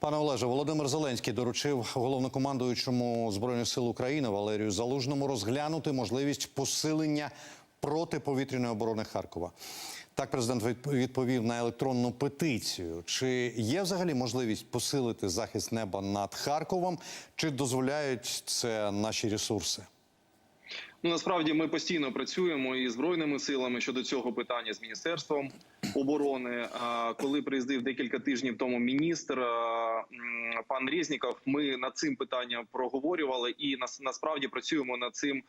Пане Олеже, Володимир Зеленський доручив головнокомандуючому збройних сил України Валерію Залужному розглянути можливість посилення протиповітряної оборони Харкова. Так, президент відп- відповів на електронну петицію. Чи є взагалі можливість посилити захист неба над Харковом, чи дозволяють це наші ресурси? Ну насправді ми постійно працюємо із збройними силами щодо цього питання з міністерством оборони. Коли приїздив декілька тижнів тому міністр пан Резніков, ми над цим питанням проговорювали і насправді працюємо над цим,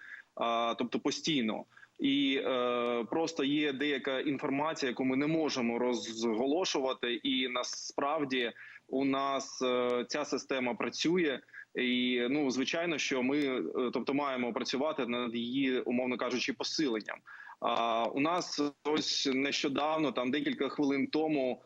тобто постійно. І е, просто є деяка інформація, яку ми не можемо розголошувати, і насправді у нас е, ця система працює. І ну звичайно, що ми е, тобто маємо працювати над її, умовно кажучи, посиленням. А у нас ось нещодавно, там декілька хвилин тому.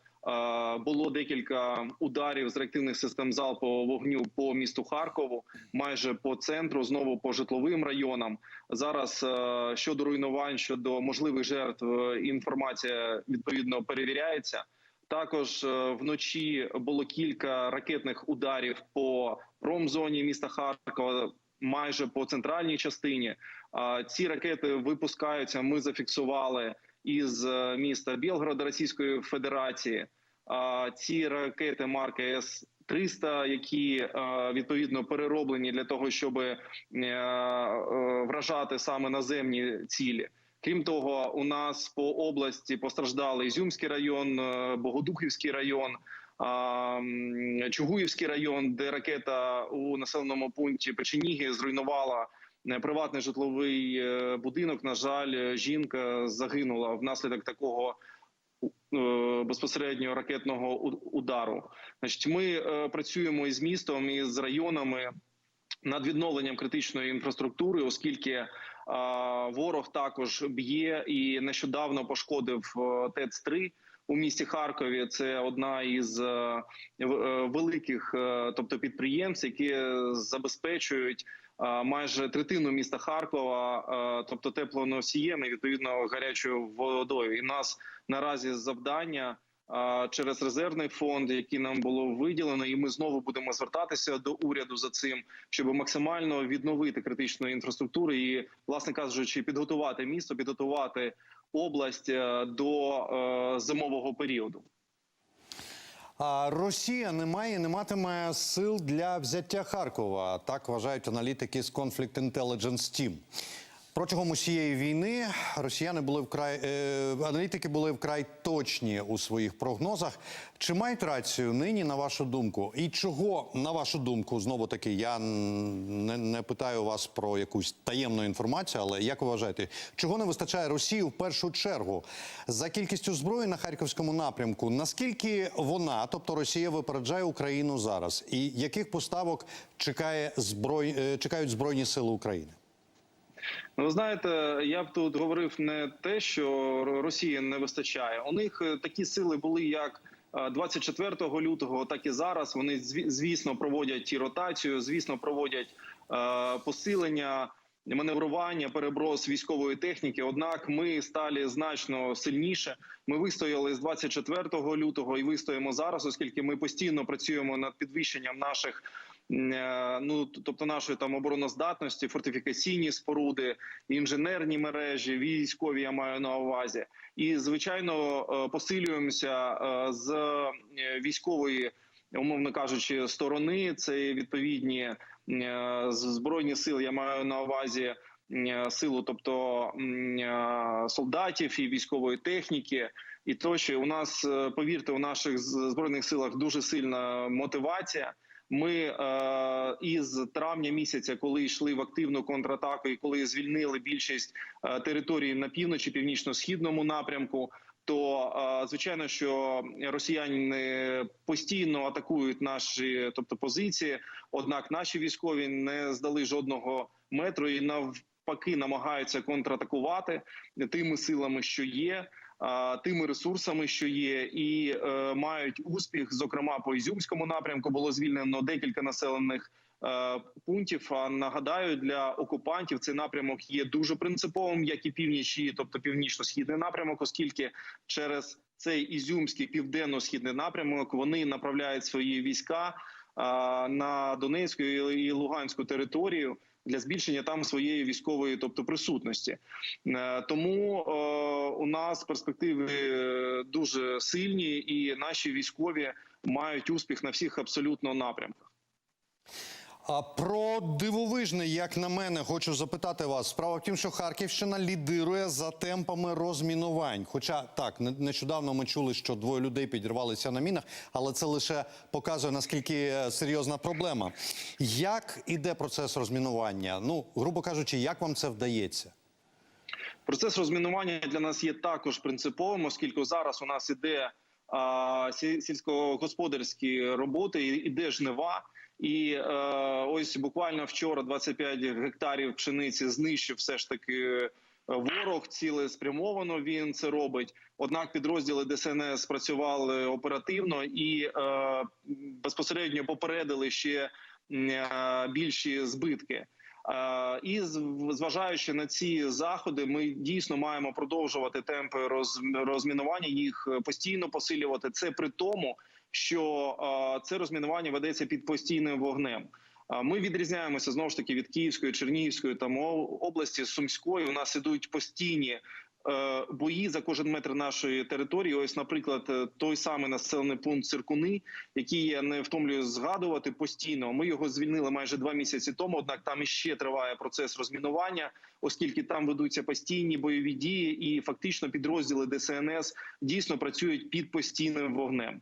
Було декілька ударів з реактивних систем залпового вогню по місту Харкову, майже по центру, знову по житловим районам. Зараз е, щодо руйнувань, щодо можливих жертв, е, інформація відповідно перевіряється. Також е, вночі було кілька ракетних ударів по промзоні міста Харкова, майже по центральній частині. Ці ракети випускаються. Ми зафіксували із е, міста Білгорода Російської Федерації. Ці ракети марки С. 300, які е, відповідно перероблені для того, щоб вражати саме наземні цілі. Крім того, у нас по області постраждали Ізюмський район, е, Богодухівський район, Чугуївський район, де ракета у населеному пункті Печеніги зруйнувала е, приватний житловий е, будинок. На жаль, жінка загинула внаслідок такого е, безпосередньо ракетного удару. Значить, ми працюємо із містом і з районами над відновленням критичної інфраструктури, оскільки ворог також б'є і нещодавно пошкодив е, ТЕЦ 3 у місті Харкові. Це одна із е, е, великих, тобто підприємств, які забезпечують. Майже третину міста Харкова, тобто теплоносієм відповідно гарячою водою. І в нас наразі завдання через резервний фонд, який нам було виділено, і ми знову будемо звертатися до уряду за цим, щоб максимально відновити критичну інфраструктуру і, власне кажучи, підготувати місто, підготувати область е, до е, зимового періоду. А Росія не має, не матиме сил для взяття Харкова. Так вважають аналітики з Conflict Intelligence Team. Протягом усієї війни росіяни були вкрай е, аналітики були вкрай точні у своїх прогнозах. Чи мають рацію нині, на вашу думку? І чого, на вашу думку, знову таки, я не, не питаю вас про якусь таємну інформацію, але як вважаєте, чого не вистачає Росії в першу чергу за кількістю зброї на харківському напрямку? Наскільки вона, тобто Росія, випереджає Україну зараз? І яких поставок чекає зброй, е, чекають збройні сили України? Ну, ви знаєте, я б тут говорив не те, що Росії не вистачає. У них е, такі сили були як. е, 24 лютого, так і зараз вони зві- звісно проводять і ротацію, звісно, проводять е, посилення, маневрування, переброс військової техніки. Однак ми стали значно сильніше. Ми вистояли з 24 лютого і вистоїмо зараз, оскільки ми постійно працюємо над підвищенням наших е, ну тобто нашої там обороноздатності, фортифікаційні споруди, інженерні мережі, військові я маю на увазі, і звичайно е, посилюємося е, з е, військової. Умовно кажучи, сторони це відповідні е, збройні сили. Я маю на увазі е, силу, тобто е, солдатів і військової техніки, і тощо у нас е, повірте, у наших збройних силах дуже сильна мотивація. Ми е, із травня місяця, коли йшли в активну контратаку, і коли звільнили більшість е, території на півночі, північно-східному напрямку. То е, звичайно, що росіяни постійно атакують наші, тобто позиції. Однак наші військові не здали жодного метру і навпаки намагаються контратакувати тими силами, що є. тими ресурсами, що є, і е, мають успіх. Зокрема, по Ізюмському напрямку було звільнено декілька населених. е, Пунктів а нагадаю для окупантів цей напрямок є дуже принциповим, як і північі, тобто північно-східний напрямок, оскільки через цей ізюмський південно-східний напрямок вони направляють свої війська на Донецьку і Луганську територію для збільшення там своєї військової, тобто присутності. Е, Тому е, у нас перспективи дуже сильні, і наші військові мають успіх на всіх абсолютно напрямках. А про дивовижне, як на мене, хочу запитати вас. Справа в тім, що Харківщина лідирує за темпами розмінувань. Хоча так, не- нещодавно ми чули, що двоє людей підірвалися на мінах, але це лише показує наскільки е, серйозна проблема. Як іде процес розмінування? Ну, грубо кажучи, як вам це вдається? Процес розмінування для нас є також принциповим, оскільки зараз у нас іде а, сільськогосподарські роботи, іде жнива. І е, ось буквально вчора 25 гектарів пшениці знищив все ж таки е, ворог. Цілеспрямовано він це робить. Однак підрозділи ДСНС працювали оперативно і е, безпосередньо попередили ще е, більші збитки. Е, І зважаючи на ці заходи, ми дійсно маємо продовжувати темпи роз- розмінування, їх постійно посилювати. Це при тому, що це розмінування ведеться під постійним вогнем. Ми відрізняємося знову ж таки від Київської, Чернігівської там області, Сумської. У нас ідуть постійні е, бої за кожен метр нашої території. Ось, наприклад, е, той самий населений пункт Циркуни, який я не втомлюю згадувати постійно. Ми його звільнили майже два місяці тому. Однак там іще триває процес розмінування, оскільки там ведуться постійні бойові дії, і фактично підрозділи ДСНС дійсно працюють під постійним вогнем.